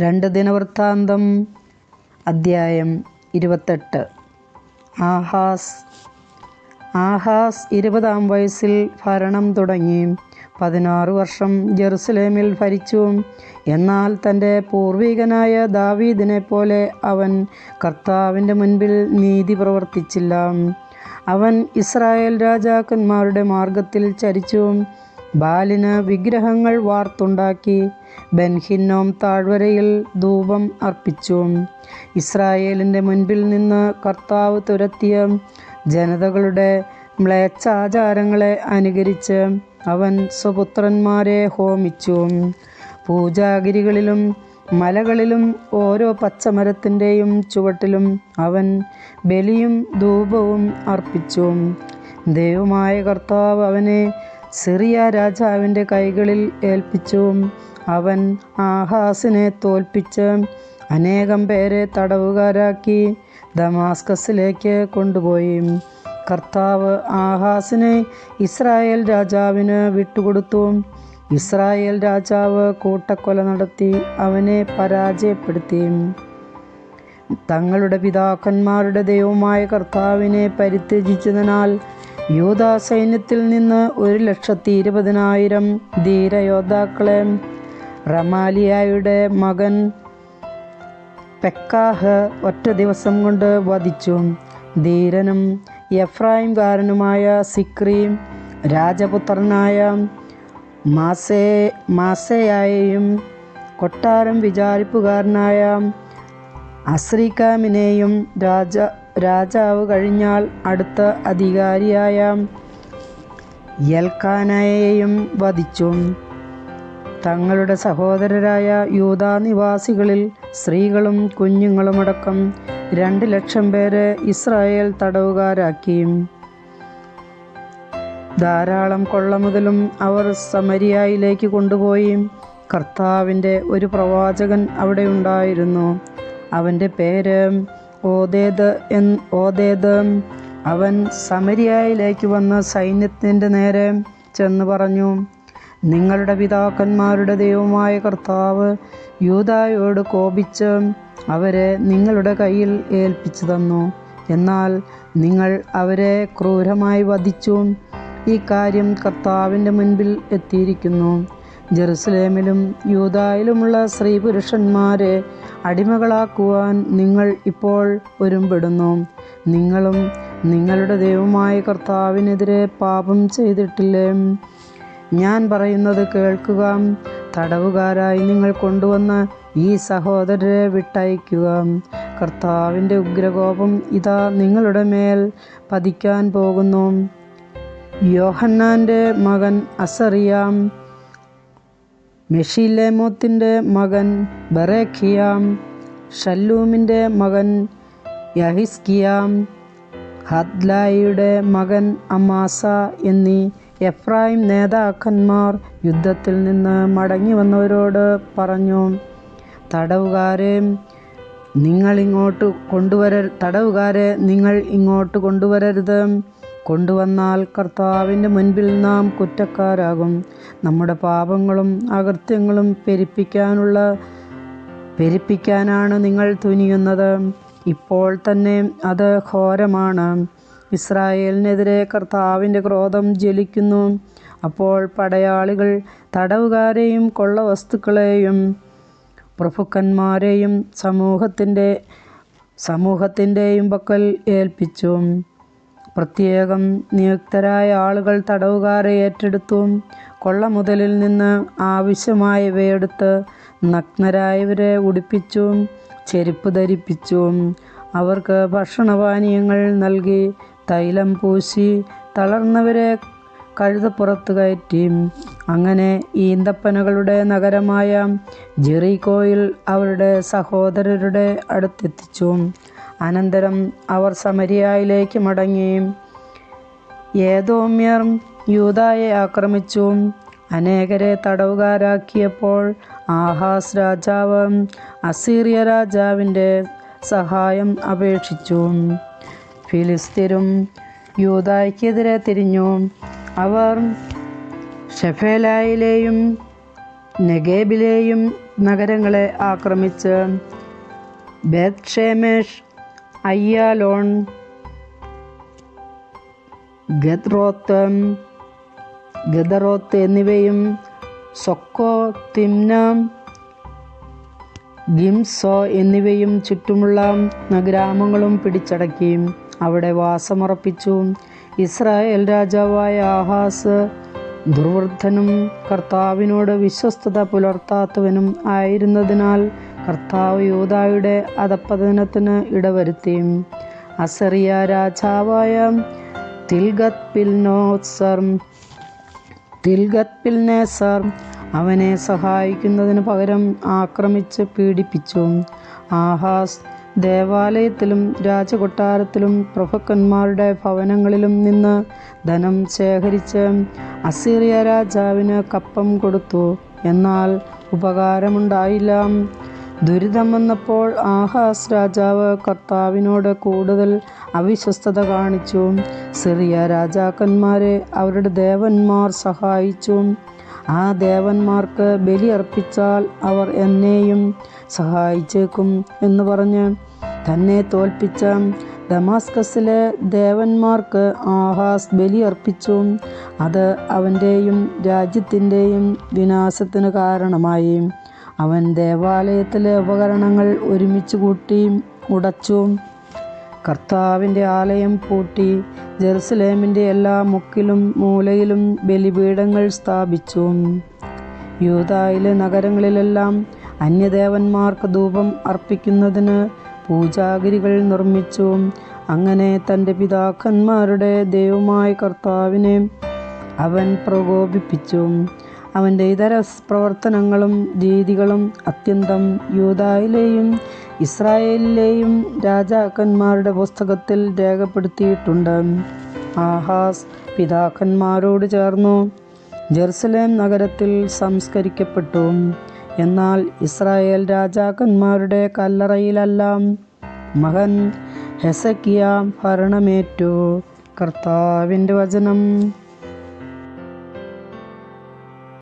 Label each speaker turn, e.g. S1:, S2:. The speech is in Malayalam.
S1: രണ്ട് ദിനവൃത്താന്തം അദ്ധ്യായം ഇരുപത്തെട്ട്. ആഹാസ്. ആഹാസ് ഇരുപതാം വയസ്സിൽ ഭരണം തുടങ്ങി. പതിനാറ് വർഷം ജെറുസലേമിൽ ഭരിച്ചു. എന്നാൽ തന്റെ പൂർവികനായ ദാവീദിനെ പോലെ അവൻ കർത്താവിന്റെ മുൻപിൽ നീതി പ്രവർത്തിച്ചില്ല. അവൻ ഇസ്രായേൽ രാജാക്കന്മാരുടെ മാർഗത്തിൽ ചരിച്ചു. ബാലിന് വിഗ്രഹങ്ങൾ വാർത്തുണ്ടാക്കി ബെൻഹിന്നോം താഴ്വരയിൽ ധൂപം അർപ്പിച്ചു. ഇസ്രായേലിന്റെ മുൻപിൽ നിന്ന് കർത്താവ് തുരത്തിയ ജനതകളുടെ മ്ലേച്ഛാചാരങ്ങളെ അനുകരിച്ച് അവൻ സ്വപുത്രന്മാരെ ഹോമിച്ചു. പൂജാഗിരികളിലും മലകളിലും ഓരോ പച്ചമരത്തിന്റെയും ചുവട്ടിലും അവൻ ബലിയും ധൂപവും അർപ്പിച്ചു. ദൈവമായ കർത്താവ് അവനെ സിറിയ രാജാവിന്റെ കൈകളിൽ ഏൽപ്പിച്ചു അവൻ ആഹാസിനെ തോൽപ്പിച്ച് അനേകം പേരെ തടവുകാരാക്കി ദമാസ്കസിലേക്ക് കൊണ്ടുപോയി. കർത്താവ് ആഹാസിനെ ഇസ്രായേൽ രാജാവിന് വിട്ടുകൊടുത്തു. ഇസ്രായേൽ രാജാവ് കൂട്ടക്കൊല നടത്തി അവനെ പരാജയപ്പെടുത്തി. തങ്ങളുടെ പിതാക്കന്മാരുടെ ദൈവമായ കർത്താവിനെ പരിത്യജിച്ചതിനാൽ യൂതാ സൈന്യത്തിൽ നിന്ന് ഒരു ലക്ഷത്തി ഇരുപതിനായിരം ധീരയോദ്ധാക്കളെ റമാലിയായുടെ മകൻ പെക്കാഹ് ഒറ്റ ദിവസം കൊണ്ട് വധിച്ചു. ധീരനും എഫ്രായിംകാരനുമായ സിക്രീം രാജപുത്രനായ മാസേ മാസയായെയും കൊട്ടാരം വിചാരിപ്പുകാരനായ അസ്രീകാമിനെയും രാജ രാജാവ് കഴിഞ്ഞാൽ അടുത്ത അധികാരിയായ. യൽക്കാനയെയും വധിച്ചു. തങ്ങളുടെ സഹോദരരായ യൂതാ നിവാസികളിൽ സ്ത്രീകളും കുഞ്ഞുങ്ങളുമടക്കം രണ്ട് ലക്ഷം പേരെ ഇസ്രായേൽ തടവുകാരാക്കി ധാരാളം കൊള്ള മുതലും അവർ സമരിയായിലേക്ക് കൊണ്ടുപോയി. കർത്താവിന്റെ ഒരു പ്രവാചകൻ അവിടെ ഉണ്ടായിരുന്നു. അവന്റെ പേര് ഓതേദ് എൻ ഓതേത് അവൻ സമരിയായിലേക്ക് വന്ന സൈന്യത്തിന്റെ നേരെ ചെന്ന് പറഞ്ഞു നിങ്ങളുടെ പിതാക്കന്മാരുടെ ദൈവമായ കർത്താവ് യൂതായോട് കോപിച്ച് അവരെ നിങ്ങളുടെ കയ്യിൽ ഏൽപ്പിച്ചു തന്നു. എന്നാൽ നിങ്ങൾ അവരെ ക്രൂരമായി വധിച്ചു. ഈ കാര്യം കർത്താവിന്റെ മുൻപിൽ എത്തിയിരിക്കുന്നു. ജെറുസലേമിലും യൂതായിലുമുള്ള സ്ത്രീ പുരുഷന്മാരെ അടിമകളാക്കുവാൻ നിങ്ങൾ ഇപ്പോൾ ഒരുമ്പെടുന്നു. നിങ്ങളും നിങ്ങളുടെ ദൈവമായ കർത്താവിനെതിരെ പാപം ചെയ്തിട്ടില്ലേ? ഞാൻ പറയുന്നത് കേൾക്കുക. തടവുകാരായി നിങ്ങൾ കൊണ്ടുവന്ന ഈ സഹോദരരെ വിട്ടയക്കുക. കർത്താവിന്റെ ഉഗ്രകോപം ഇതാ നിങ്ങളുടെ മേൽ പതിക്കാൻ പോകുന്നു. യോഹന്നാന്റെ മകൻ അസറിയാം മെഷിലേമോത്തിന്റെ മകൻ ബറേഖിയാം ഷല്ലൂമിന്റെ മകൻ യഹിസ്കിയാം ഹദ്ലായിയുടെ മകൻ അമാസ എന്നീ എഫ്രായിം നേതാക്കന്മാർ യുദ്ധത്തിൽ നിന്ന് മടങ്ങി വന്നവരോട് പറഞ്ഞു തടവുകാരെ നിങ്ങൾ ഇങ്ങോട്ട് കൊണ്ടുവര തടവുകാരെ നിങ്ങൾ ഇങ്ങോട്ട് കൊണ്ടുവരരുത്. കൊണ്ടുവന്നാൽ കർത്താവിന്റെ മുൻപിൽ നാം കുറ്റക്കാരാകും. നമ്മുടെ പാപങ്ങളും അകൃത്യങ്ങളും പെരിപ്പിക്കാനുള്ള പെരിപ്പിക്കാനാണ് നിങ്ങൾ തുനിയുന്നത്. ഇപ്പോൾ തന്നെ അത് ഘോരമാണ്. ഇസ്രായേലിനെതിരെ കർത്താവിന്റെ ക്രോധം ജ്വലിക്കുന്നു. അപ്പോൾ പടയാളികൾ തടവുകാരെയും കൊള്ള വസ്തുക്കളെയും പ്രഭുക്കന്മാരെയും സമൂഹത്തിന്റെ സമൂഹത്തിന്റെയും പക്കൽ ഏൽപ്പിച്ചു. പ്രത്യേകം നിയുക്തരായ ആളുകൾ തടവുകാരെ ഏറ്റെടുത്തു കൊള്ളമുതലിൽ നിന്ന് ആവശ്യമായവയെടുത്ത് നഗ്നരായവരെ ഉടുപ്പിച്ചും ചെരുപ്പ് ധരിപ്പിച്ചു അവർക്ക് ഭക്ഷണപാനീയങ്ങൾ നൽകി തൈലം പൂശി തളർന്നവരെ കഴുതപ്പുറത്ത് കയറ്റി അങ്ങനെ ഈന്തപ്പനകളുടെ നഗരമായ ജെറീകോയിൽ അവരുടെ സഹോദരരുടെ അടുത്തെത്തിച്ചു. അനന്തരം അവർ സമരിയായിലേക്ക് മടങ്ങി. ഏതോമ്യർ യൂതായെ ആക്രമിച്ചു. അനേകരെ തടവുകാരാക്കിയപ്പോൾ ആഹാസ് രാജാവ് അസീറിയ രാജാവിന്റെ സഹായം അപേക്ഷിച്ചു. ഫിലിസ്തീനും യൂതായ്ക്കെതിരെ തിരിഞ്ഞു. അവർ ഷെഫേലായിലെയും നെഗേബിലെയും നഗരങ്ങളെ ആക്രമിച്ച് ബേത്ഷേമേഷ് അയ്യാലോൺ. ഗദ്രോത്ത് ഗദറോത്ത് എന്നിവയും സൊക്കോ തിംന ഗിംസോ എന്നിവയും ചുറ്റുമുള്ള ഗ്രാമങ്ങളും പിടിച്ചടക്കി അവിടെ വാസമുറപ്പിച്ചു. ഇസ്രായേൽ രാജാവായ ആഹാസ് ദുർവൃദ്ധനും കർത്താവിനോട് വിശ്വസ്തത പുലർത്താത്തവനും ആയിരുന്നതിനാൽ കർത്താവ് യൂതായുടെ അധപ്പതനത്തിന് ഇടവരുത്തി അസറിയ രാജാവായ തിൽഗത് പിൽനോസർ തിൽഗത് പിൽനേസർ അവനെ സഹായിക്കുന്നതിന് പകരം ആക്രമിച്ച് പീഡിപ്പിച്ചു. ആഹാസ് ദേവാലയത്തിലും രാജകൊട്ടാരത്തിലും പ്രഭുക്കന്മാരുടെ ഭവനങ്ങളിലും നിന്ന് ധനം ശേഖരിച്ച് അസീറിയ രാജാവിന് കപ്പം കൊടുത്തു. എന്നാൽ ഉപകാരമുണ്ടായില്ല. ദുരിതം വന്നപ്പോൾ ആഹാസ് രാജാവ് കർത്താവിനോട് കൂടുതൽ അവിശ്വസ്തത കാണിച്ചു. സിറിയ രാജാക്കന്മാരെ അവരുടെ ദേവന്മാർ സഹായിച്ചു. ആ ദേവന്മാർക്ക് ബലി അർപ്പിച്ചാൽ അവർ എന്നെയും സഹായിച്ചേക്കും എന്ന് പറഞ്ഞ് തന്നെ തോൽപ്പിച്ച ഡമാസ്കസിലെ ദേവന്മാർക്ക് ആഹാസ് ബലി അർപ്പിച്ചു. അത് അവന്റെയും രാജ്യത്തിന്റെയും വിനാശത്തിന് കാരണമായി. അവൻ ദേവാലയത്തിലെ ഉപകരണങ്ങൾ ഒരുമിച്ച് കൂട്ടി ഉടച്ചും കർത്താവിന്റെ ആലയം പൂട്ടി ജെറുസലേമിന്റെ എല്ലാ മുക്കിലും മൂലയിലും ബലിപീഠങ്ങൾ സ്ഥാപിച്ചു. യൂതായിലെ നഗരങ്ങളിലെല്ലാം അന്യദേവന്മാർക്ക് ധൂപം അർപ്പിക്കുന്നതിന് പൂജാഗിരികൾ നിർമ്മിച്ചു അങ്ങനെ തന്റെ പിതാക്കന്മാരുടെ ദൈവമായ കർത്താവിനെ അവൻ പ്രകോപിപ്പിച്ചു. അവന്റെ ഇതര പ്രവർത്തനങ്ങളും രീതികളും അത്യന്തം യൂതായിലെയും ഇസ്രായേലിലെയും രാജാക്കന്മാരുടെ പുസ്തകത്തിൽ രേഖപ്പെടുത്തിയിട്ടുണ്ട്. ആഹാസ് പിതാക്കന്മാരോട് ചേർന്നു ജെറുസലേം നഗരത്തിൽ സംസ്കരിക്കപ്പെട്ടു. എന്നാൽ ഇസ്രായേൽ രാജാക്കന്മാരുടെ കല്ലറയിലെല്ലാം മകൻ ഹെസക്കിയ ഭരണമേറ്റു. കർത്താവിന്റെ വചനം.